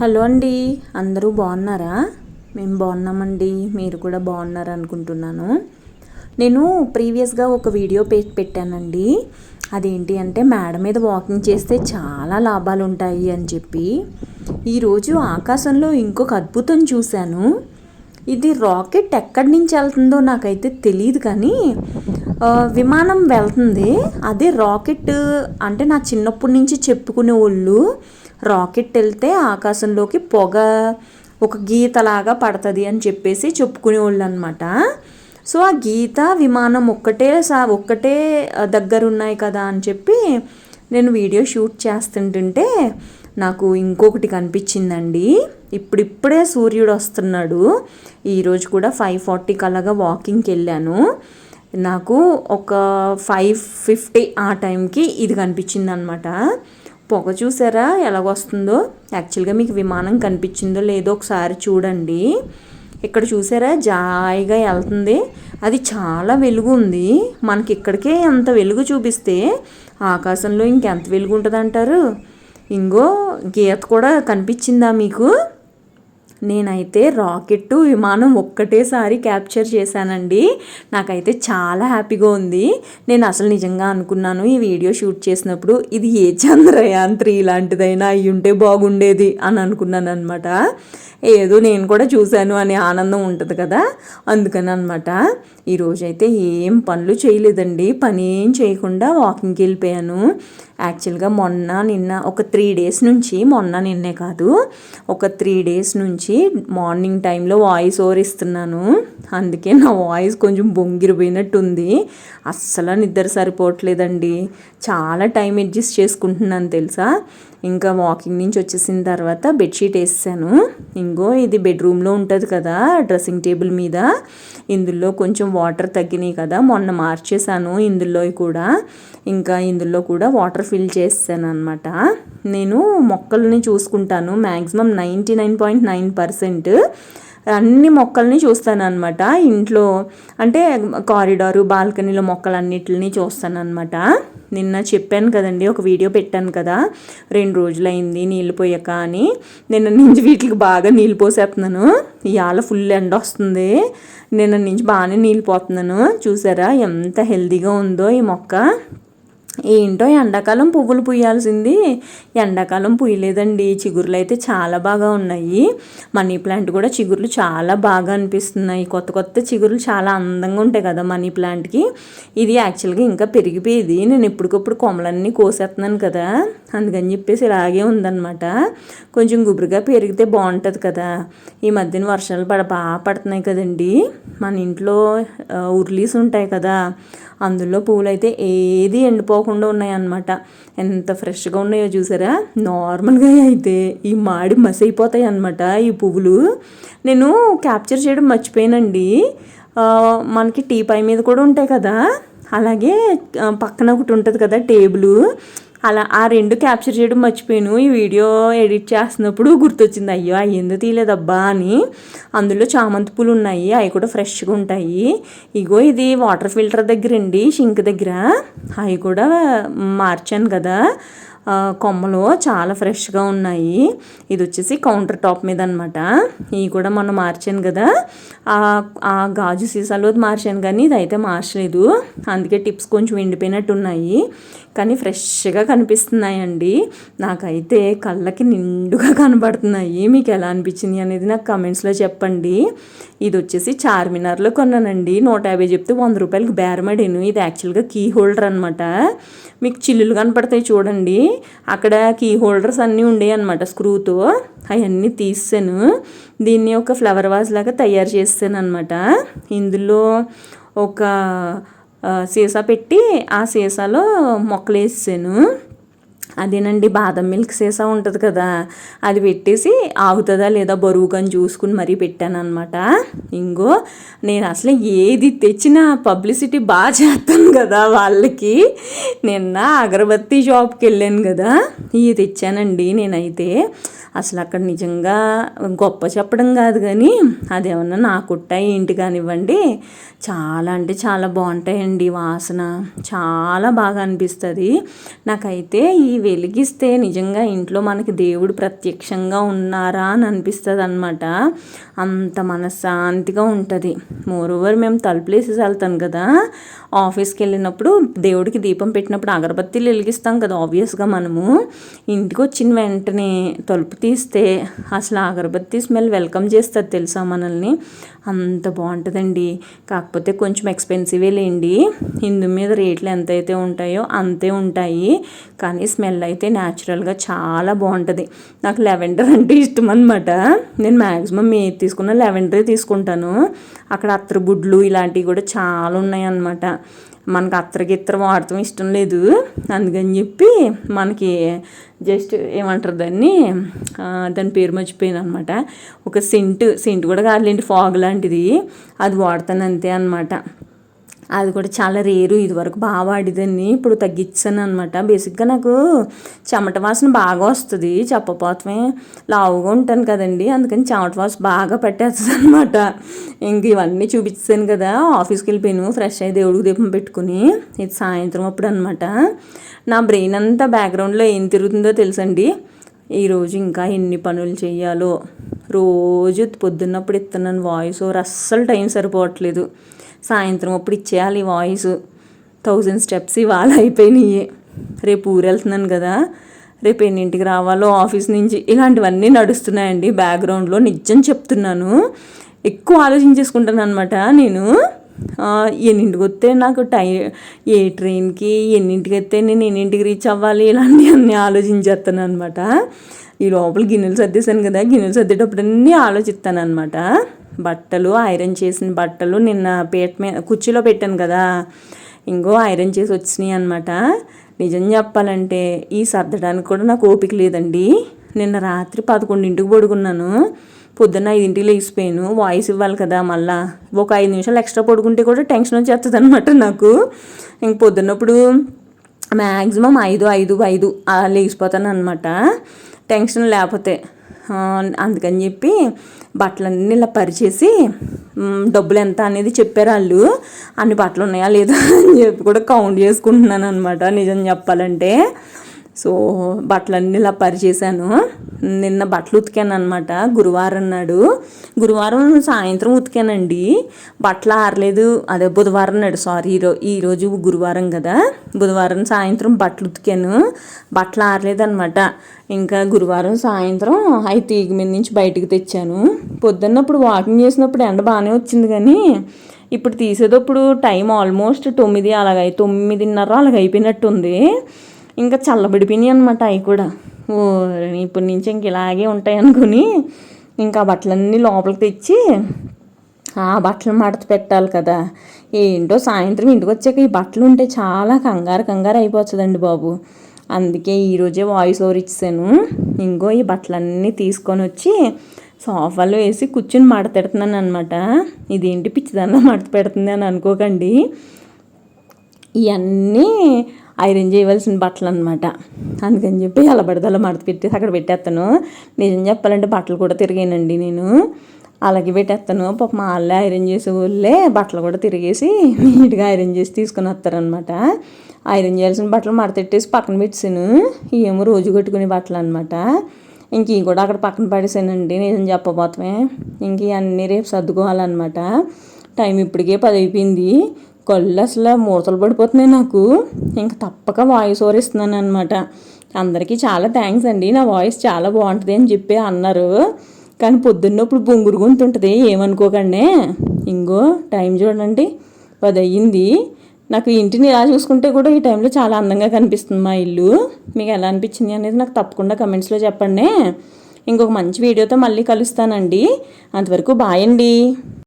Hello అండి అందరూ బాగున్నారా? మేము బాగున్నామండి మీరు కూడా బాగున్నారు అనుకుంటున్నాను. నేను ప్రీవియస్గా ఒక వీడియో పే పెట్టానండి. అదేంటి అంటే మేడ మీద వాకింగ్ చేస్తే చాలా లాభాలు ఉంటాయి అని చెప్పి. ఈరోజు ఆకాశంలో ఇంకొక అద్భుతం చూశాను. ఇది రాకెట్ ఎక్కడి నుంచి వెళ్తుందో నాకైతే తెలియదు కానీ విమానం వెళ్తుంది. అదే రాకెట్ అంటే నా చిన్నప్పటి నుంచి చెప్పుకునే వాళ్ళు రాకెట్ వెళ్తే ఆకాశంలోకి పొగ ఒక గీతలాగా పడుతుంది అని చెప్పేసి చెప్పుకునేవాళ్ళు అనమాట సో ఆ గీత విమానం ఒక్కటే సా ఒక్కటే దగ్గర ఉన్నాయి కదా అని చెప్పి నేను వీడియో షూట్ చేస్తుంటుంటే నాకు ఇంకొకటి కనిపించిందండి. ఇప్పుడిప్పుడే సూర్యుడు వస్తున్నాడు. ఈరోజు కూడా ఫైవ్ ఫార్టీ కల్లాగా వాకింగ్కి వెళ్ళాను. నాకు ఒక ఫైవ్ ఫిఫ్టీ ఆ టైంకి ఇది కనిపించింది అనమాట పొగ చూసారా ఎలాగొస్తుందో యాక్చువల్గా మీకు విమానం కనిపించిందో లేదో ఒకసారి చూడండి. ఇక్కడ చూసారా? జాయిగా వెళ్తుంది. అది చాలా వెలుగు ఉంది. మనకి ఇక్కడికే ఎంత వెలుగు చూపిస్తే ఆకాశంలో ఇంకెంత వెలుగు ఉంటుంది అంటారు ఇంకో గీత కూడా కనిపించిందా మీకు? నేనైతే రాకెట్ విమానం ఒక్కటేసారి క్యాప్చర్ చేశానండి. నాకైతే చాలా హ్యాపీగా ఉంది. నేను అసలు నిజంగా అనుకున్నాను ఈ వీడియో షూట్ చేసినప్పుడు ఇది ఏ చంద్రయాన్ త్రీ లాంటిదైనా అయ్యి ఉంటే బాగుండేది అని అనుకున్నాను అనమాట ఏదో నేను కూడా చూశాను అనే ఆనందం ఉంటుంది కదా అందుకని అనమాట ఈరోజైతే ఏం పనులు చేయలేదండి. పని ఏం చేయకుండా వాకింగ్కి వెళ్ళిపోయాను. యాక్చువల్గా మొన్న నిన్న ఒక త్రీ డేస్ నుంచి మొన్న నిన్నే కాదు ఒక త్రీ డేస్ నుంచి మార్నింగ్ టైంలో వాయిస్ ఓవర్ ఇస్తున్నాను. అందుకే నా వాయిస్ కొంచెం బొంగిరిపోయినట్టు ఉంది అస్సలు నిద్ర సరిపోవట్లేదండి. చాలా టైం అడ్జస్ట్ చేసుకుంటున్నాను తెలుసా? ఇంకా వాకింగ్ నుంచి వచ్చేసిన తర్వాత బెడ్షీట్ వేసాను ఇంకో ఇది బెడ్రూమ్లో ఉంటుంది కదా డ్రెస్సింగ్ టేబుల్ మీద. ఇందులో కొంచెం వాటర్ తగ్గినాయి కదా మొన్న మార్చేసాను ఇందులో కూడా. ఇంకా ఇందులో కూడా వాటర్ ఫిల్ చేస్తాను అనమాట నేను మొక్కల్ని చూసుకుంటాను. Maximum ninety nine point nine percent అన్ని మొక్కల్ని చూస్తాను అనమాట ఇంట్లో అంటే కారిడారు బాల్కనీలో మొక్కలన్నిటిని చూస్తాను అనమాట నిన్న చెప్పాను కదండి ఒక వీడియో పెట్టాను కదా. రెండు రోజులైంది నీళ్ళు పోయాక అని. నిన్న నుంచి వీటికి బాగా నీళ్ళు పోసేస్తున్నాను. ఇవాళ ఫుల్ ఎండ వస్తుంది. నిన్న నుంచి బాగానే నీళ్ళు పోతున్నాను. చూసారా ఎంత హెల్దీగా ఉందో ఈ మొక్క. ఏంటో ఎండాకాలం పువ్వులు పుయ్యాల్సింది ఎండాకాలం పుయ్యలేదండి చిగురులు అయితే చాలా బాగా ఉన్నాయి. మనీ ప్లాంట్ కూడా చిగురులు చాలా బాగా అనిపిస్తున్నాయి. కొత్త కొత్త చిగురులు చాలా అందంగా ఉంటాయి కదా మనీ ప్లాంట్కి. ఇది యాక్చువల్గా ఇంకా పెరిగిపోయేది. నేను ఎప్పటికప్పుడు కొమ్మలన్నీ కోసేస్తున్నాను కదా. అందుకని చెప్పేసి ఇలాగే ఉందన్నమాట. కొంచెం గుబురుగా పెరిగితే బాగుంటుంది కదా. ఈ మధ్యన వర్షాలు పడ బాగా పడుతున్నాయి కదండి. మన ఇంట్లో ఉర్లీస్ ఉంటాయి కదా. అందులో పువ్వులు అయితే ఏది పోకుండా ఉన్నాయన్నమాట. ఎంత ఫ్రెష్గా ఉన్నాయో చూసారా? నార్మల్గా అయితే ఈ మాడి మసైపోతాయి అన్నమాట అనమాట ఈ పువ్వులు. నేను క్యాప్చర్ చేయడం మర్చిపోయానండి. మనకి టీ పై మీద కూడా ఉంటాయి కదా? అలాగే పక్కన ఒకటి ఉంటుంది కదా టేబుల్. అలా ఆ రెండు క్యాప్చర్ చేయడం మర్చిపోయాను. ఈ వీడియో ఎడిట్ చేస్తున్నప్పుడు గుర్తొచ్చింది అయ్యో అయ్యిందో తీయలేదబ్బా అని. అందులో చామంతి పూలు ఉన్నాయి అవి కూడా ఫ్రెష్గా ఉంటాయి. ఇగో ఇది వాటర్ ఫిల్టర్ దగ్గర అండి షింక్ దగ్గర. అవి కూడా మార్చాను కదా. కొమ్మలు చాలా ఫ్రెష్గా ఉన్నాయి. ఇది వచ్చేసి కౌంటర్ టాప్ మీద అనమాట ఇవి కూడా మొన్న మార్చాను కదా. ఆ గాజు సీసాలో మార్చాను కానీ ఇది అయితే మార్చలేదు. అందుకే టిప్స్ కొంచెం ఎండిపోయినట్టు ఉన్నాయి కానీ ఫ్రెష్గా కనిపిస్తున్నాయండి. నాకైతే కళ్ళకి నిండుగా కనబడుతున్నాయి. మీకు ఎలా అనిపించింది అనేది నాకు కమెంట్స్లో చెప్పండి. ఇది వచ్చేసి చార్మినార్లో కొన్నానండి. నూట యాభై చెప్తే వంద రూపాయలకి బేరమడిను. ఇది యాక్చువల్గా కీ హోల్డర్ అనమాట. మీకు చిల్లులు కనపడతాయి చూడండి. అక్కడ కీ హోల్డర్స్ అన్నీ ఉండేవి అనమాట స్క్రూతో. అవన్నీ తీసాను దీన్ని ఒక ఫ్లవర్ వాజ్ లాగా తయారు చేస్తాను అనమాట ఇందులో ఒక సీసా పెట్టి ఆ సీసాలో మొక్కలు వేసాను అదేనండి బాదం మిల్క్ సీసా ఉంటుంది కదా అది పెట్టేసి ఆగుతుందా లేదా బరువుగా చూసుకుని మరీ పెట్టాను అనమాట ఇంకో నేను అసలు ఏది తెచ్చినా పబ్లిసిటీ బాగా చేస్తాను కదా వాళ్ళకి. నిన్న అగరబత్తి షాప్కి వెళ్ళాను కదా ఇవి తెచ్చానండి నేనైతే. అసలు అక్కడ నిజంగా గొప్ప చెప్పడం కాదు కానీ అదేమన్నా నా కుట్ట ఏంటి కానివ్వండి చాలా అంటే చాలా బాగుంటాయండి వాసన. చాలా బాగా అనిపిస్తుంది. నాకైతే ఈ వెలిగిస్తే నిజంగా ఇంట్లో మనకి దేవుడు ప్రత్యక్షంగా ఉన్నారా అని అనిపిస్తుంది అనమాట అంత మనశ్శాంతిగా ఉంటుంది. మోరోవర్ మేము తలుపులేసి వెళ్తాను కదా. ఆఫీస్కి వెళ్ళినప్పుడు దేవుడికి దీపం పెట్టినప్పుడు అగరబత్తీలు వెలిగిస్తాం కదా ఆబ్వియస్గా మనము. ఇంటికి వచ్చిన వెంటనే తలుపు తీస్తే అసలు అగరబత్తి స్మెల్ వెల్కమ్ చేస్తుంది తెలుసా మనల్ని? అంత బాగుంటుందండి. కాకపోతే కొంచెం ఎక్స్పెన్సివే లేండి. ఇందు మీద రేట్లు ఎంతైతే ఉంటాయో అంతే ఉంటాయి. కానీ స్మెల్ అయితే న్యాచురల్గా చాలా బాగుంటుంది నాకు లెవెండర్ అంటే ఇష్టం అనమాట నేను మ్యాక్సిమం ఏది తీసుకున్న లెవెండరే తీసుకుంటాను. అక్కడ అత్తర గుడ్లు ఇలాంటివి కూడా చాలా ఉన్నాయి అన్నమాట మనకు అత్తరకి ఇత్తర వాడటం ఇష్టం లేదు. అందుకని చెప్పి మనకి జస్ట్ ఏమంటారు దాన్ని? దాని పేరు మర్చిపోయాను అనమాట ఒక సెంట్ సెంట్ కూడా కాదులేండి ఫాగ్ లాంటిది. అది వాడతాను అంతే అనమాట అది కూడా చాలా రేరు ఇదివరకు బాగా వాడేదాన్ని ఇప్పుడు తగ్గించాను అనమాట బేసిక్గా నాకు చెమట వాసన బాగా వస్తుంది చెప్పపోతమే లావుగా ఉంటాను కదండి. అందుకని చెమట వాసన బాగా పెట్టేస్తుంది అనమాట ఇంక ఇవన్నీ చూపించాను కదా. ఆఫీస్కి వెళ్ళిపోయాను. ఫ్రెష్ అయ్యి దేవుడికి దీపం పెట్టుకుని ఇది సాయంత్రం అప్పుడు అనమాట నా బ్రెయిన్ అంతా బ్యాక్గ్రౌండ్లో ఏం తిరుగుతుందో తెలుసండి. ఈరోజు ఇంకా ఎన్ని పనులు చేయాలో. రోజు పొద్దున్నప్పుడు ఇస్తున్నాను వాయిస్ ఓవర్ అస్సలు టైం సరిపోవట్లేదు. సాయంత్రం అప్పుడు ఇచ్చేయాలి వాయిస్. థౌజండ్ స్టెప్స్ ఇవాళ అయిపోయినాయి. రేపు ఊరెళ్తున్నాను కదా. రేపు ఎన్నింటికి రావాలో ఆఫీస్ నుంచి. ఇలాంటివన్నీ నడుస్తున్నాయండి బ్యాక్గ్రౌండ్లో. నిజం చెప్తున్నాను. ఎక్కువ ఆలోచించేసుకుంటాను అనమాట నేను. ఎన్నింటికి వస్తే నాకు టై ఏ ట్రైన్కి ఎన్నింటికి వస్తే నేను ఎన్నింటికి రీచ్ అవ్వాలి ఇలాంటివన్నీ ఆలోచించేస్తాను అనమాట ఈ లోపల గిన్నెలు సర్దేశాను కదా. గిన్నెలు సర్దేటప్పుడు అన్నీ ఆలోచిస్తాను అనమాట బట్టలు ఐరన్ చేసిన బట్టలు నిన్న పీట మీద కుర్చీలో పెట్టాను కదా. ఇంకో ఐరన్ చేసి వచ్చినాయి అనమాట నిజం చెప్పాలంటే ఈ సర్దడానికి కూడా నాకు ఓపిక లేదండి. నిన్న రాత్రి పదకొండింటికి పడుకున్నాను. పొద్దున్న ఐదింటికి లేచిపోయాను. వాయిస్ ఇవ్వాలి కదా మళ్ళా. ఒక ఐదు నిమిషాలు ఎక్స్ట్రా పడుకుంటే కూడా టెన్షన్ వచ్చేస్తుంది అనమాట నాకు. ఇంక పొద్దున్నప్పుడు మ్యాక్సిమం ఐదు ఐదు ఐదు లేచిపోతాను అనమాట టెన్షన్ లేకపోతే. అందుకని చెప్పి బట్టలన్నీ ఇలా పరిచేసి డబ్బులు ఎంత అనేది చెప్పారు వాళ్ళు. అన్ని బట్టలు ఉన్నాయా లేదా అని చెప్పి కూడా కౌంట్ చేసుకుంటున్నాను అనమాట నిజం చెప్పాలంటే. సో బట్టలన్నీ ఇలా పరిచేశాను. నిన్న బట్టలు ఉతికాను అనమాట గురువారం నాడు. గురువారం సాయంత్రం ఉతికానండి. బట్టలు ఆరలేదు. అదే బుధవారం నాడు. సారీ ఈరో ఈరోజు గురువారం కదా. బుధవారం సాయంత్రం బట్టలు ఉతికాను. బట్టలు ఆరలేదు అనమాట ఇంకా గురువారం సాయంత్రం అవి తీగ మీద నుంచి బయటకు తెచ్చాను. పొద్దున్నప్పుడు వాకింగ్ చేసినప్పుడు ఎండ బాగానే వచ్చింది కానీ ఇప్పుడు తీసేటప్పుడు టైం ఆల్మోస్ట్ తొమ్మిది అలాగ తొమ్మిదిన్నర అలాగ అయిపోయినట్టుంది. ఇంకా చల్లబడిపోయినాయి అనమాట అవి కూడా. ఓ ఇప్పటి నుంచి ఇంక ఇలాగే ఉంటాయి అనుకుని ఇంకా బట్టలన్నీ లోపలికి తెచ్చి ఆ బట్టలు మడత పెట్టాలి కదా. ఏంటో సాయంత్రం ఇంటికి వచ్చాక ఈ బట్టలు ఉంటే చాలా కంగారు కంగారు అయిపోతుందండి బాబు. అందుకే ఈరోజే వాయిస్ ఓవర్ ఇచ్చాను. ఇంకో ఈ బట్టలన్నీ తీసుకొని వచ్చి సోఫాలో వేసి కూర్చుని మడతెడుతున్నాను అనమాట ఇదేంటి పిచ్చిదన్నా మడత పెడుతుంది అని అనుకోకండి. ఇవన్నీ ఐరన్ చేయవలసిన బట్టలు అనమాట అందుకని చెప్పి అలా పడితే మడత పెట్టేసి అక్కడ పెట్టేస్తాను నిజం చెప్పాలంటే బట్టలు కూడా తిరిగానండి నేను. అలాగే పెట్టేస్తాను పాప మా వాళ్ళే ఐరన్ చేసే వాళ్ళే బట్టలు కూడా తిరిగేసి నీట్గా ఐరన్ చేసి తీసుకొని వస్తారనమాట ఐరన్ చేయాల్సిన బట్టలు మడతెట్టేసి పక్కన పెట్టాను ఏమో రోజు కట్టుకునే బట్టలు అనమాట ఇంక ఇవి కూడా అక్కడ పక్కన పడేసానండి. నిజం చెప్పబోతామే. ఇంక ఇవన్నీ రేపు సర్దుకోవాలన్నమాట. టైం ఇప్పటికే పది అయిపోయింది కళ్ళు అసలు మూతలు పడిపోతున్నాయి నాకు. ఇంకా తప్పక వాయిస్ ఓవర్ ఇస్తున్నాను అనమాట అందరికీ చాలా థ్యాంక్స్ అండి. నా వాయిస్ చాలా బాగుంటుంది అని చెప్పి అన్నారు. కానీ పొద్దున్నప్పుడు బొంగురు గొంతు ఉంటుంది ఏమనుకోకండి. ఇంకో టైం చూడండి. పది అయ్యింది నాకు ఇంటిని ఇలా చూసుకుంటే కూడా ఈ టైంలో చాలా అందంగా కనిపిస్తుంది మా ఇల్లు. మీకు ఎలా అనిపించింది అనేది నాకు తప్పకుండా కమెంట్స్లో చెప్పండి. ఇంకొక మంచి వీడియోతో మళ్ళీ కలుస్తానండి. అంతవరకు బాయ్ అండి.